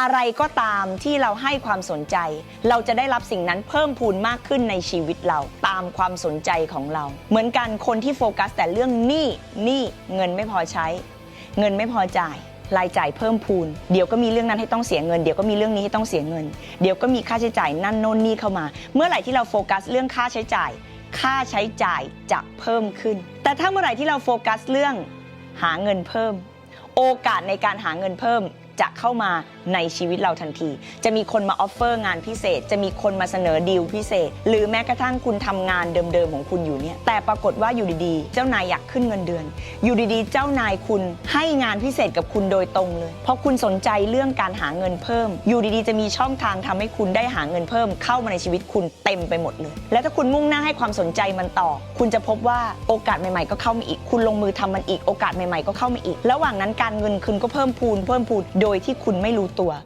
อะไรก็ตามที่เราให้ความสนใจ เราจะได้รับสิ่งนั้นเพิ่มพูนมากขึ้นในชีวิตเราตามความสนใจของเรา เหมือนกันคนที่โฟกัสแต่เรื่องหนี้หนี้เงินไม่พอใช้ เงินไม่พอจ่ายรายจ่ายเพิ่มพูน เดี๋ยวก็มีเรื่องนั้นให้ต้องเสียเงิน เดี๋ยวก็มีเรื่องนี้ให้ต้องเสียเงิน เดี๋ยวก็มีค่าใช้จ่ายนั่นโน่นนี่เข้ามา เมื่อไหร่ที่เราโฟกัสเรื่องค่าใช้จ่าย ค่าใช้จ่ายจะเพิ่มขึ้น แต่ถ้าเมื่อไหร่ที่เราโฟกัสเรื่องหาเงินเพิ่ม โอกาสในการหาเงินเพิ่ม จะเข้ามาในชีวิตเราทันที จะมีคนมาออฟเฟอร์งานพิเศษ จะมีคนมาเสนอดีลพิเศษ หรือแม้กระทั่งคุณทำงานเดิมๆของคุณอยู่เนี่ยแต่ปรากฏว่าอยู่ดีๆ เจ้านายอยากขึ้นเงินเดือน อยู่ดีๆ เจ้านายคุณให้งานพิเศษกับคุณโดยตรงเลย เพราะคุณสนใจเรื่องการหาเงินเพิ่ม อยู่ดีๆ จะมีช่องทางทำให้คุณได้หาเงินเพิ่ม เข้ามาในชีวิตคุณเต็มไปหมดเลย และถ้าคุณมุ่งหน้าให้ความสนใจมันต่อ คุณจะพบว่าโอกาสใหม่ๆก็เข้ามาอีก คุณลงมือทำมันอีก โอกาสใหม่ๆก็เข้ามาอีก ระหว่างนั้นการเงินคุณก็เพิ่มพูนเพิ่มพูนโดยที่คุณไม่รู้ตัว